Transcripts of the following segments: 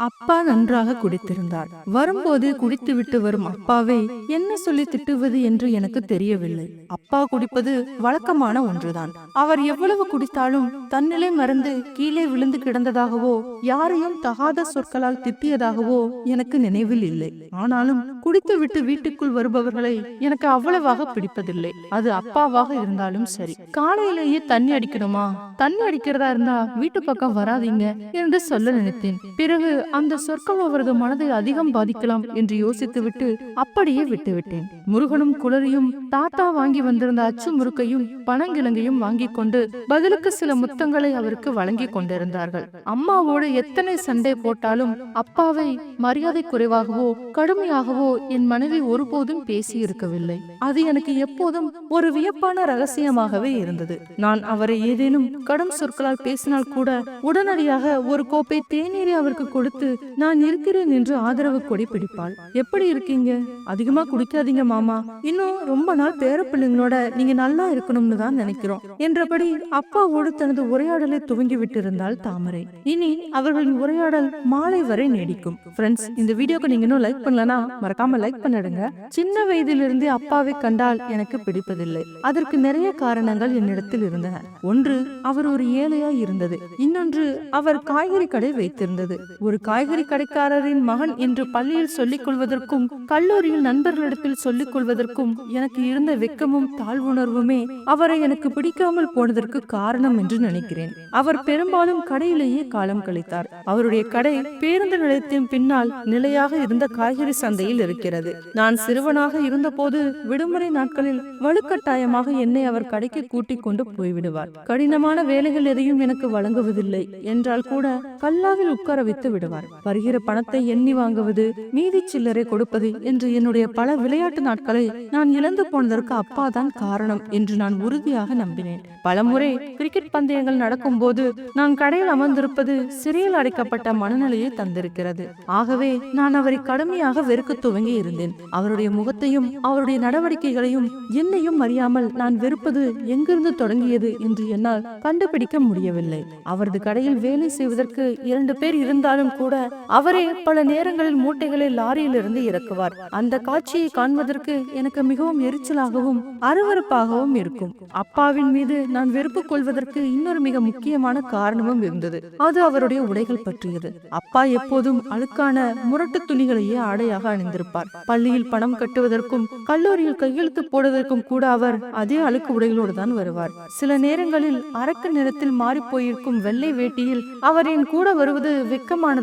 அப்பா நன்றாக குடித்திருந்தார். வரும்போது குடித்துவிட்டு வரும் அப்பாவை என்ன சொல்லி திட்டுவது என்று எனக்கு தெரியவில்லை. அப்பா குடிப்பது வழக்கமான ஒன்றுதான். அவர் எவ்வளவு குடித்தாலும் தன்னிலை மறந்து கீழே விழுந்து கிடந்ததாகவோ யாரையும் தகாத சொற்களால் திட்டியதாகவோ எனக்கு நினைவில் இல்லை. ஆனாலும் குடித்துவிட்டு வீட்டுக்குள் வருபவர்களை எனக்கு அவ்வளவாக பிடிப்பதில்லை. அது அப்பாவாக இருந்தாலும் சரி. காலையிலேயே தண்ணி அடிக்கணுமா? தண்ணி அடிக்கிறதா இருந்தா வீட்டு பக்கம் வராதீங்க என்று சொல்ல நினைத்தேன். பிறகு அந்த சொற்கள் அவரது மனதை அதிகம் பாதிக்கலாம் என்று யோசித்துவிட்டு அப்படியே விட்டுவிட்டேன். முருகனும் குளரியும் தாத்தா வாங்கி வந்திருந்த அச்சு முறுக்கையும் பனங்கிழங்கையும் வாங்கி கொண்டு பதிலுக்கு சில முத்தங்களை அவருக்கு வழங்கி கொண்டிருந்தார்கள். அம்மாவோடு எத்தனை சண்டை போட்டாலும் அப்பாவை மரியாதை குறைவாகவோ கடுமையாகவோ என் மனைவி ஒருபோதும் பேசி இருக்கவில்லை அது எனக்கு எப்போதும் ஒரு வியப்பான ரகசியமாகவே இருந்தது. நான் அவரை ஏதேனும் கடும் சொற்களால் பேசினால் கூட உடனடியாக ஒரு கோப்பை தேநீரை அவருக்கு கொடுத்து நான் இருக்கிறேன் என்று ஆதரவு கொடி பிடிப்பாள். எப்படி இருக்கீங்க? அதிகமா குடிக்காதீங்க மாமா. இன்னும் ரொம்ப நாள் பேர பிள்ளைங்களோட நீங்க நல்லா இருக்கணும்னு தான் நினைக்கிறோம். என்றபடி அப்பாவோடு தனது உரையாடலை துவங்கி விட்டிருந்தாள் தாமரை. இனி அவர்களின் உரையாடல் மாலை வரை நீடிக்கும். ஃப்ரெண்ட்ஸ் இந்த வீடியோக்கு நீங்க இன்னும் லைக் பண்ணலனா மறக்காம லைக் பண்ணிடுங்க. சின்ன வயதிலிருந்தே அப்பாவை கண்டால் எனக்கு பிடிப்பதில்லை. அதற்கு நிறைய காரணங்கள் என்னிடத்தில் இருந்தன. ஒன்று அவர் ஒரு ஏழையா இருந்தது. இன்னொன்று அவர் காய்கறி கடை வைத்திருந்தது. ஒரு காய்கறி கடைக்காரரின் மகன் என்று பள்ளியில் சொல்லிக் கொள்வதற்கும் கல்லூரியில் நண்பர்களிடத்தில் சொல்லிக் கொள்வதற்கும் எனக்கு இருந்த வெக்கமும் தாழ்வுணர்வுமே அவரை எனக்கு பிடிக்காமல் போனதற்கு காரணம் என்று நினைக்கிறேன். அவர் பெரும்பாலும் கடையிலேயே காலம் கழித்தார். அவருடைய கடை பேருந்து நிலையத்தின் பின்னால் நிலையாக இருந்த காய்கறி சந்தையில் இருக்கிறது. நான் சிறுவனாக இருந்தபோது விடுமுறை நாட்களில் வலுக்கட்டாயமாக என்னை அவர் கடைக்கு கூட்டிக் கொண்டு போய்விடுவார். கடினமான வேலைகள் எதையும் எனக்கு வழங்குவதில்லை. என்றால் கூட கல்லாவில் உட்கார வைத்து விடுவார். வருகிற பணத்தை எண்ணி வாங்குவது மீதி சில்லறை கொடுப்பது என்று என்னுடைய பல விளையாட்டு நாட்களை நான் இழந்து போனதற்கு அப்பா தான் காரணம் என்று நான் உறுதியாக நம்பினேன். பலமுறை கிரிக்கெட் பந்தயங்கள் நடக்கும் போது நான் கடையில் அமர்ந்திருப்பது சிறையில் அடைக்கப்பட்ட மனநிலையை தந்திருக்கிறது. ஆகவே நான் அவரை கடுமையாக வெறுக்க துவங்கி இருந்தேன். அவருடைய முகத்தையும் அவருடைய நடவடிக்கைகளையும் என்னையும் அறியாமல் நான் வெறுப்பது எங்கிருந்து தொடங்கியது என்று என்னால் கண்டுபிடிக்க முடியவில்லை. அவரது கடையில் வேலை செய்வதற்கு இரண்டு பேர் இருந்தாலும் கூட கூட அவரே பல நேரங்களில் மூட்டைகளை லாரியில் இருந்து இறக்குவார். அந்த காட்சியை காண்பதற்கு எனக்கு மிகவும் எரிச்சலாகவும் அருவறுப்பாகவும் இருக்கும். அப்பாவின் மீது நான் வெறுப்பு கொள்வதற்கு இன்னொரு மிக முக்கியமான காரணமும் இருந்தது. அது அவருடைய உடைகள் பற்றியது. அப்பா எப்போதும் அழுக்கான முரட்டு துணிகளையே ஆடையாக அணிந்திருப்பார். பள்ளியில் பணம் கட்டுவதற்கும் கல்லூரியில் கையெழுத்து போடுவதற்கும் கூட அவர் அதே அழுக்கு உடைகளோடு தான் வருவார். சில நேரங்களில் அரக்கு நிறத்தில் மாறி போயிருக்கும் வெள்ளை வேட்டியில் அவர் என் கூட வருவது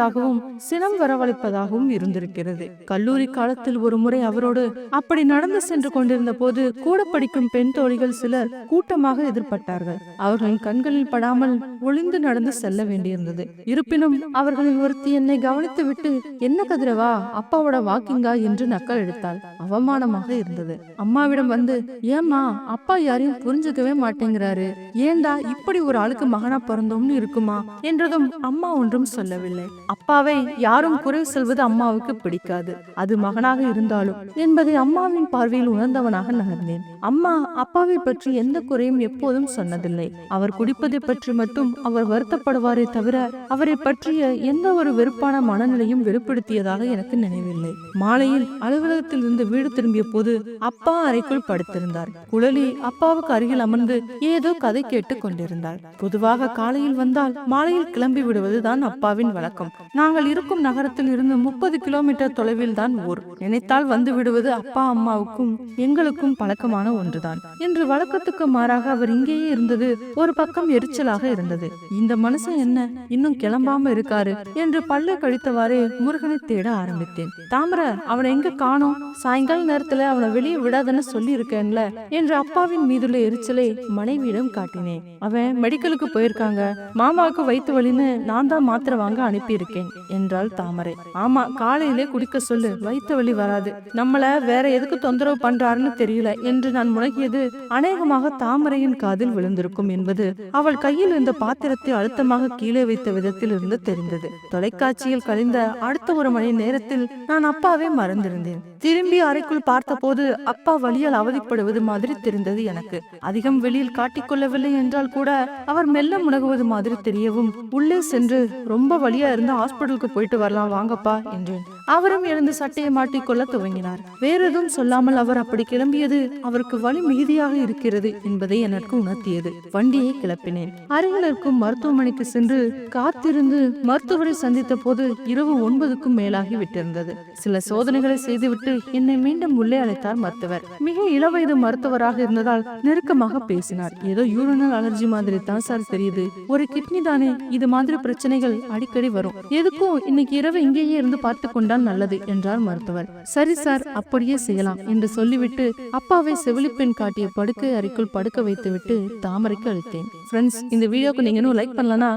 வெக்கமானதாகவும் சினம் வரவழைப்பதாகவும் இருந்திருக்கிறது. கல்லூரி காலத்தில் ஒரு முறை அவரோடு அப்படி நடந்து சென்று கொண்டிருந்த போது கூட படிக்கும் பெண் தோழிகள் சிலர் கூட்டமாக எதிர்பட்டார்கள். அவர்களின் கண்களில் படாமல் ஒளிந்து நடந்து செல்ல வேண்டியிருந்தது. இருப்பினும் அவர்களில் ஒருத்தி என்னை கவனித்து விட்டு என்ன கதிரவா அப்பாவோட வாக்கிங்கா? என்று நக்கல் எடுத்தாள் அவமானமாக இருந்தது. அம்மாவிடம் வந்து ஏம்மா அப்பா யாரையும் புரிஞ்சுக்கவே மாட்டேங்கிறாரு. ஏண்டா இப்படி ஒரு ஆளுக்கு மகனா பிறந்தோம்னு இருக்குமா? என்றதும் அம்மா ஒன்றும் சொல்லவில்லை. அப்பாவை யாரும் குறை சொல்வது அம்மாவுக்கு பிடிக்காது. அது மகனாக இருந்தாலும் என்பதை அம்மாவின் பார்வையில் உணர்ந்தவனாக நகர்ந்தேன். அம்மா அப்பாவை பற்றி எந்த குறையும் எப்போதும் சொன்னதில்லை. அவர் குடிப்பதை பற்றி மட்டும் அவர் வருத்தப்படுவாரே தவிர அவரை பற்றிய எந்த ஒரு வெறுப்பான மனநிலையும் வெளிப்படுத்தியதாக எனக்கு நினைவில்லை. மாலையில் அலுவலகத்தில் இருந்து வீடு திரும்பிய போது அப்பா அறைக்குள் படுத்திருந்தார். குழலி அப்பாவுக்கு அருகில் அமர்ந்து ஏதோ கதை கேட்டுக் கொண்டிருந்தார் பொதுவாக காலையில் வந்தால் மாலையில் கிளம்பி விடுவதுதான் அப்பாவின் வழக்கம். நாங்கள் இருக்கும் நகரத்தில் இருந்து முப்பது கிலோமீட்டர் தொலைவில் தான் ஊர். நினைத்தால் வந்து விடுவது அப்பா அம்மாவுக்கும் எங்களுக்கும் பழக்கமான ஒன்றுதான். என்று வழக்கத்துக்கு மாறாக அவர் இங்கேயே இருந்தது ஒரு பக்கம் எரிச்சலாக இருந்தது. இந்த மனுஷன் என்ன? இன்னும் கிளம்பாம இருக்காரு என்று பல்லை கழித்தவாறே முருகனை தேட ஆரம்பித்தேன். தாமரை அவனை எங்க காணோம்? சாயங்கால நேரத்துல அவனை வெளியே விடாதன்னு சொல்லி இருக்கேன்ல என்று அப்பாவின் மீதுள்ள எரிச்சலை மனைவியிடம் காட்டினேன். அவன் மெடிக்கலுக்கு போயிருக்காங்க. மாமாவுக்கு வயிற்று வலின்னு நான் தான் மாத்திரை வாங்க அனுப்பியிருக்கேன். என்றாள் தாமரை. ஆமா காலையிலே குடிக்க சொல்லு வயிற்று வழி வராது. நம்மள வேற எதுக்கு தொந்தரவு பண்றாருன்னு தெரியல என்று நான் முழங்கியது அநேகமாக தாமரையின் காதில் விழுந்திருக்கும் என்பது அவள் கையில் இருந்த பாத்திரத்தை அழுத்தமாக கீழே வைத்த விதத்தில் இருந்து தெரிந்தது. தொலைக்காட்சியில் கழிந்த அடுத்த ஒரு மணி நேரத்தில் நான் அப்பாவே மறந்திருந்தேன். திரும்பி அறைக்குள் பார்த்தபோது அப்பா வழியால் அவதிப்படுவது மாதிரி தெரிந்தது எனக்கு. அதிகம் வெளியில் காட்டிக்கொள்ளவில்லை என்றால் கூட அவர் மெல்ல முனகுவது மாதிரி தெரியவும் உள்ளே சென்று ரொம்ப வழியா இருந்து ஹாஸ்பிட்டலுக்கு போயிட்டு வரலாம் வாங்கப்பா என்றேன். அவரும் எழுந்து சட்டையை மாட்டிக்கொள்ள துவங்கினார். வேறெதும் சொல்லாமல் அவர் அப்படி கிளம்பியது அவருக்கு வழி மிகுதியாக இருக்கிறது என்பதை எனக்கு உணர்த்தியது. வண்டியை கிளப்பினேன். அருகில் இருக்கும் மருத்துவமனைக்கு சென்று காத்திருந்து மருத்துவரை சந்தித்த போது இரவு ஒன்பதுக்கும் மேலாகி விட்டிருந்தது. சில சோதனைகளை செய்துவிட்டு என்னை மீண்டும் உள்ளே அழைத்தார் மருத்துவர். மிக இளவயது மருத்துவராக இருந்ததால் நெருக்கமாக பேசினார். ஏதோ யூரினல் அலர்ஜி மாதிரி தான் சார் தெரியுது. ஒரு கிட்னி தானே. இது மாதிரி பிரச்சனைகள் அடிக்கடி வரும். எதுக்கும் இன்னைக்கு இரவு இங்கேயே இருந்து பார்த்து கொண்டால் நல்லது என்றார் மருத்துவர். சரி சார் அப்படியே செய்யலாம் என்று சொல்லிவிட்டு அப்பாவை செவிலிப்பெண் காட்டிய படுக்கை அறைக்குள் படுக்க வைத்துவிட்டு தாமரைக்கு அளித்தேன் ஃப்ரெண்ட்ஸ் இந்த வீடியோக்கு நீங்க இன்னும் லைக் பண்ணலனா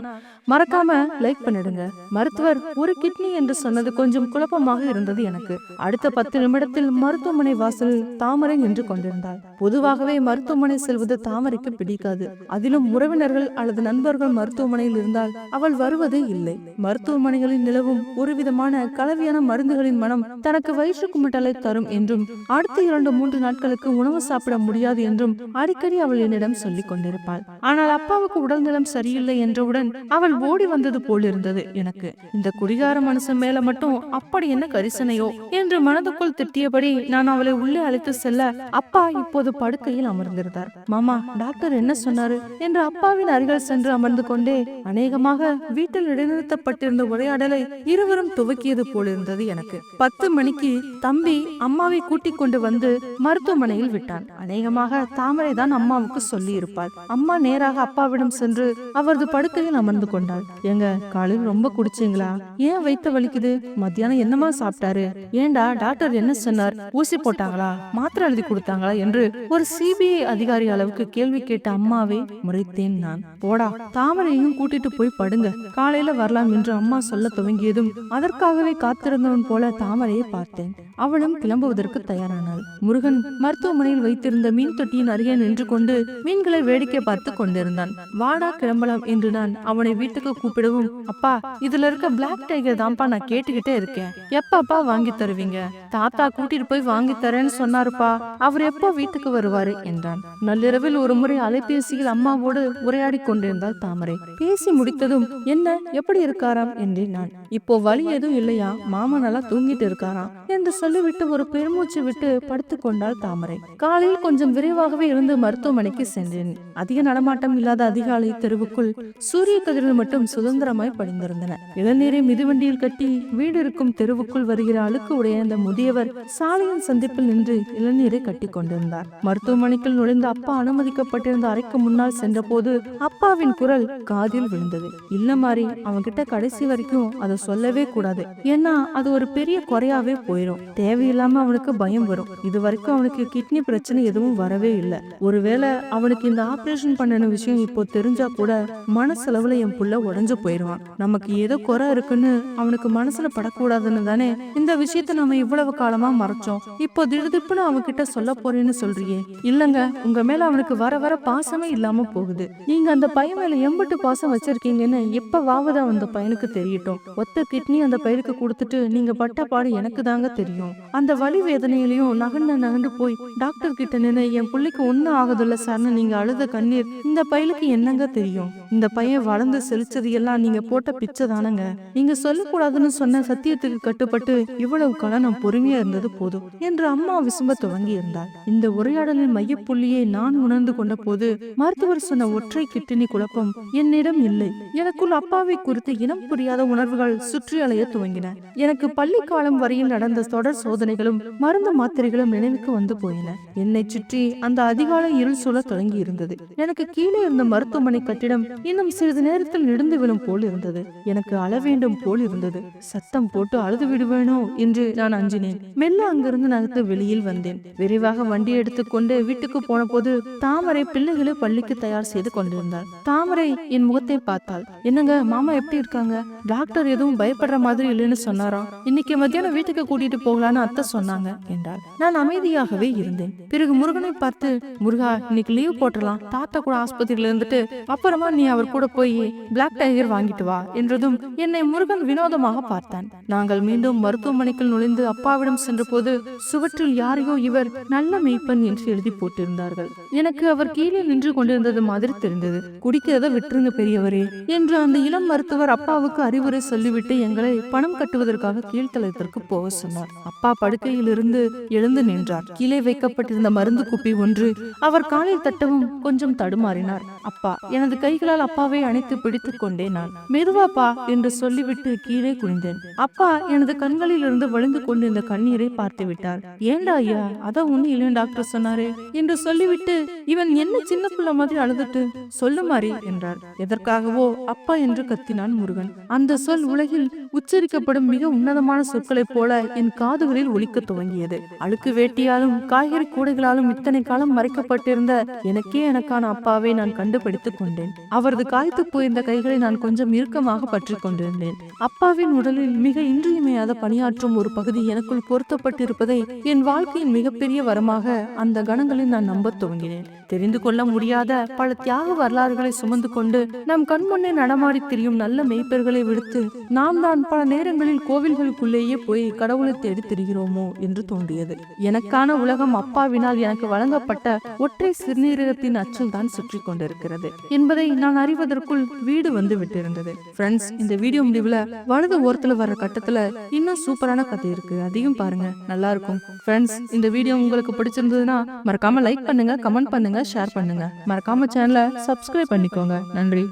மறக்காம லைக் பண்ணிடுங்க. மருத்துவர் ஒரு கிட்னி என்று சொன்னது கொஞ்சம் குழப்பமாக இருந்தது எனக்கு. அடுத்த பத்து நிமிடத்தில் மருத்துவமனை வாசலில் தாமரை நின்று கொண்டிருந்தாள் பொதுவாகவே மருத்துவமனை செல்வது தாமரைக்கு பிடிக்காது. அதிலும் உறவினர்கள் அல்லது நண்பர்கள் மருத்துவமனையில் இருந்தால் அவள் வருவதே இல்லை. மருத்துவமனைகளில் நிலவும் ஒரு விதமான கலவையான மருந்துகளின் மனம் தனக்கு வயிற்று குமிட்டலை தரும் என்றும் அடுத்த இரண்டு மூன்று நாட்களுக்கு உணவு சாப்பிட முடியாது என்றும் அடிக்கடி அவள் என்னிடம் சொல்லிக் கொண்டிருப்பாள். ஆனால் அப்பாவுக்கு உடல்நலம் சரியில்லை என்றவுடன் அவள் ஓடி வந்தது போல் இருந்தது எனக்கு. இந்த குடிகார மனுஷன் மேல மட்டும் அப்படி என்ன கரிசனையோ? என்று மனதுக்குள் திட்டியபடி நான் அவளை உள்ளே அழைத்து செல்ல அப்பா இப்போது படுக்கையில் அமர்ந்திருந்தார். மாமா டாக்டர் என்ன சொன்னாரு? என்று அப்பாவின் அருகில் சென்று அமர்ந்து கொண்டே அநேகமாக வீட்டில் இடைநிறுத்தப்பட்டிருந்த உரையாடலை இருவரும் துவக்கியது போல் இருந்தது எனக்கு. பத்து மணிக்கு தம்பி அம்மாவை கூட்டிக் கொண்டு வந்து மருத்துவமனையில் விட்டான். அநேகமாக தாமரை தான் அம்மாவுக்கு சொல்லி இருப்பாள் அம்மா நேராக அப்பாவிடம் சென்று அவரது படுக்கையில் அமர்ந்து கொண்டாள் எங்க காலையில் ரொம்ப குடிச்சீங்களா? ஏன் வயித்த வலிக்குது? மத்தியானம் என்னமா சாப்பிட்டாரு? ஏண்டா டாக்டர் என்ன சொன்னார்? ஊசி போட்டாங்களா? மாத்திரை எழுதி கொடுத்தாங்களா? என்று ஒரு சிபிஐ அதிகாரி அளவுக்கு கேள்வி கேட்ட அம்மாவை முறைத்தேன் நான். போடா தாமரையும் கூட்டிட்டு போய் படுங்க. காலையில வரலாம் என்று அம்மா சொல்ல துவங்கியதும் அதற்காகவே காத்திருந்தவன் போல தாமரையை பார்த்தேன். அவளும் கிளம்புவதற்கு தயாரானாள். முருகன் மருத்துவமனையில் வைத்திருந்த மீன் தொட்டியின் அருகே நின்று கொண்டு மீன்களை வேடிக்கை பார்த்து கொண்டிருந்தான். வாடா கிளம்பலாம் என்று நான் அவனை வீட்டுக்கு கூப்பிடவும் அப்பா இதுல இருக்க பிளாக் டைகர் தான்ப்பா நான் கேட்டுக்கிட்டே இருக்கேன். எப்பப்பா வாங்கி தருவீங்க? தாத்தா கூட்டிட்டு போய் வாங்கி தரேன்னு சொன்னாருப்பா. அவர் எப்போ வீட்டுக்கு வருவாரு? என்றான். நள்ளிரவில் ஒரு முறை அலைபேசியில் அம்மாவோடு உரையாடி கொண்டிருந்தாள் தாமரை. பேசி முடித்ததும் என்ன எப்படி இருக்காராம்? என்றேன் நான். இப்போ வழி எதுவும் இல்லையா? மாமா நல்லா தூங்கிட்டு இருக்காராம் என்று சொல்லிவிட்டு ஒரு பெருமூச்சு விட்டு படுத்துக் கொண்டாள் தாமரை. காலையில் கொஞ்சம் விரைவாகவே இருந்து மருத்துவமனைக்கு சென்றேன். அதிக நடமாட்டம் இல்லாத அதிகாலை தெருவுக்குள் சூரிய கதிர்கள் மட்டும் சுதந்திரமாய் படிந்திருந்தன. இளநீரை மிதிவண்டியில் கட்டி வீடு இருக்கும் தெருவுக்குள் வருகிற அழுக்கு உடைய அந்த முதியவர் சாலையின் சந்திப்பில் நின்று இளநீரை கட்டி கொண்டிருந்தார். மருத்துவமனைக்குள் நுழைந்த அப்பா அனுமதிக்கப்பட்டிருந்த அறைக்கு முன்னால் சென்றபோது அப்பாவின் குரல் காதில் விழுந்தது. இல்ல மாதிரி அவன்கிட்ட கடைசி வரைக்கும் அதை சொல்லவே கூடாது. ஏன்னா அது ஒரு பெரிய குறையாவே போயிடும் தேவையில்லாம அவனுக்கு பயம் வரும். இது வரைக்கும் அவனுக்கு கிட்னி பிரச்சனை எதுவும் வரவே இல்லை. ஒருவேளை அவனுக்கு இந்த ஆபரேஷன் பண்ணின விஷயம் இப்போ தெரிஞ்சா கூட மனசளவுல என் புள்ள உடஞ்சு போயிடுவான் நமக்கு ஏதோ குறை இருக்குன்னு அவனுக்கு மனசுல படக்கூடாதுன்னு தானே இந்த விஷயத்த நம்ம இவ்வளவு காலமா மறைச்சோம். இப்போ திடுதிப்புன்னு அவன்கிட்ட சொல்ல போறேன்னு சொல்றியே. இல்லங்க உங்க மேல அவனுக்கு வர வர பாசமே இல்லாம போகுது. நீங்க அந்த பையன் மேல எம்பட்டு பாசம் வச்சிருக்கீங்கன்னு எப்பவாவது அந்த பையனுக்கு தெரியட்டும். ஒத்த கிட்னி அந்த பையனுக்கு கொடுத்துட்டு நீங்க பட்ட பாடு எனக்கு தாங்க தெரியும். அந்த வலி வேதனையிலையும் நகண்டு நகண்டு போய் டாக்டர் கிட்ட நின்று என் பிள்ளைக்கு ஒன்னும் ஆகுதுல்ல சார்னு நீங்க அழுத கண்ணீர் இந்த பையலுக்கு என்னங்க தெரியும்? இந்த பையன் வளர்ந்து செழிச்சது எல்லாம் நீங்க போட்ட பிச்சை தானங்க? நீங்க சொல்லக்கூடாதுன்னு சொன்ன சத்தியத்துக்கு கட்டுப்பட்டு இவ்வளவு காலம் நான் பொறுமையா இருந்தது போதும் என்று அம்மா விசும்ப துவங்கி இருந்தாள் இந்த உரையாடலின் மையப்புள்ளியை நான் உணர்ந்து கொண்ட போது மருத்துவர் சொன்ன ஒற்றை கிட்டினி குழப்பம் என்னிடம் இல்லை. எனக்குள் அப்பாவை குறித்து இனம் புரியாத உணர்வுகள் சுற்றி அலைய துவங்கின. எனக்கு பள்ளி காலம் வரையில் நடந்த தொடர் சோதனைகளும் மருந்து மாத்திரைகளும் நினைவுக்கு வந்து போயின. என்னை சுற்றி அந்த அதிகாலை இருள் சூழ தொடங்கி இருந்தது எனக்கு கீழே இருந்த மருத்துவமனை கட்டிடம் இன்னும் சிறிது நேரத்தில் நெடுந்து விழும் போல் இருந்தது. எனக்கு அழ வேண்டும் போல் இருந்தது. சத்தம் போட்டு அழுது விடுவேனோ என்று நான் அஞ்சினேன். மெல்ல அங்கிருந்து நகர்த்து வெளியில் வந்தேன். விரைவாக வண்டி எடுத்துக்கொண்டு வீட்டுக்கு போன போது தாமரை பிள்ளைகளை பள்ளிக்கு தயார் செய்து கொண்டிருந்தாள். தாமரை என் முகத்தை பார்த்தாள். என்னங்க மாமா எப்படி இருக்காங்க? டாக்டர் எதுவும் பயப்படுற மாதிரி இல்லைன்னு சொன்னாரா? இன்னைக்கு மத்தியானம் வீட்டுக்கு கூட்டிட்டு போகலாம்? போகலான்னு அத்தை சொன்னாங்க என்றார் நான் அமைதியாகவே இருந்தேன். பிறகு முருகனை பார்த்து முருகா இன்னைக்கு லீவ் போட்டலாம் தாத்தா கூட ஆஸ்பத்திரியில இருந்துட்டு அப்புறமா நீ அவர் கூட போய் பிளாக் டைகர் வாங்கிட்டு வா என்றதும் என்னை முருகன் வினோதமாக பார்த்தான். நாங்கள் மீண்டும் மருத்துவமனைக்குள் நுழைந்து அப்பாவிடம் சென்ற போது சுவற்றில் யாரையோ இவர் நல்ல மெய்ப்பன் என்று எழுதி போட்டிருந்தார்கள். எனக்கு அவர் கீழே நின்று கொண்டிருந்தது மாதிரி தெரிந்தது. குடிக்கிறத விட்டுருங்க பெரியவரே என்று அந்த இளம் மருத்துவர் அப்பாவுக்கு அறிவுரை சொல்லிவிட்டு எங்களை பணம் கட்டுவதற்காக கீழ்த்தளத்திற்கு போக சொன்னார். அப்பா படுக்கையிலிருந்து எழுந்து நின்றார். கீழே வைக்கப்பட்டிருந்த மருந்து குப்பி ஒன்று அவர் காலில் தட்டவும் கொஞ்சம் தடுமாறினார். அப்பா எனது கைகளால் அப்பாவை அணைத்து பிடித்துக் கொண்டே நான். மெதுவாப்பா என்று சொல்லிவிட்டு கீழே குனிந்தேன். அப்பா எனது கண்களில் இருந்து வழிந்து கொண்டிருந்த கண்ணீரை பார்த்து விட்டார். ஏண்டா ஐயா அதான் ஒண்ணு இல்லைன்னு டாக்டர் சொன்னாரே என்று சொல்லிவிட்டு இவன் என்ன சின்ன பிள்ளை மாதிரி அழுதுட்டு? சொல்லு மாறி என்றார். எதற்காகவோ அப்பா என்று கத்தினான் முருகன். அந்த சொல் உலகில் உச்சரிக்கப்படும் மிக உன்னதமான சொற்களைப் போல என் காது காதுகளில் ஒலிக்கத் துவங்கியது. அழுக்கு வேட்டியாலும் காய்கறி கூடைகளாலும் இத்தனை காலம் மறைக்கப்பட்டிருந்த எனக்கே எனக்கான அப்பாவை நான் கண்டுபிடித்துக் கொண்டேன். அவரது காய்த்து போயிருந்த கைகளை நான் கொஞ்சம் இறுக்கமாக பற்றி கொண்டிருந்தேன். அப்பாவின் உடலில் மிக இன்றியமையாத பணியாற்றும் ஒரு பகுதி எனக்குள் பொருத்தப்பட்டிருப்பதை என் வாழ்க்கையின் மிகப்பெரிய வரமாக அந்த கணங்களில் நான் நம்பத் துவங்கினேன். தெரிந்து கொள்ள முடியாத பல தியாக வரலாறுகளை சுமந்து கொண்டு நம் கண்முன்னே நடமாடி திரியும் நல்ல மெய்ப்பர்களை விடுத்து நாம் தான் பல நேரங்களில் கோவில்களுக்குள்ளேயே போய் கடவுளை தேடி திரிகிறோமோ என்று தோன்றியது. எனக்கான உலகம் அப்பாவினால் எனக்கு வழங்கப்பட்ட ஒற்றை சிறுநீரகத்தின் அச்சில் தான் சுற்றி கொண்டிருக்கிறது என்பதை நான் அறிவதற்குள் வீடு வந்து விட்டிருந்தது. ஃப்ரெண்ட்ஸ் இந்த வீடியோ முடிவுல வலது ஓரத்துல வர்ற கட்டத்துல இன்னும் சூப்பரான கதை இருக்கு. அதையும் பாருங்க. நல்லா இருக்கும். ஃப்ரெண்ட்ஸ் இந்த வீடியோ உங்களுக்கு பிடிச்சிருந்ததுன்னா மறக்காம லைக் பண்ணுங்க கமெண்ட் பண்ணுங்க ஷேர் பண்ணுங்க. மறக்காம சேனலை சப்ஸ்கிரைப் பண்ணிக்கோங்க. நன்றி.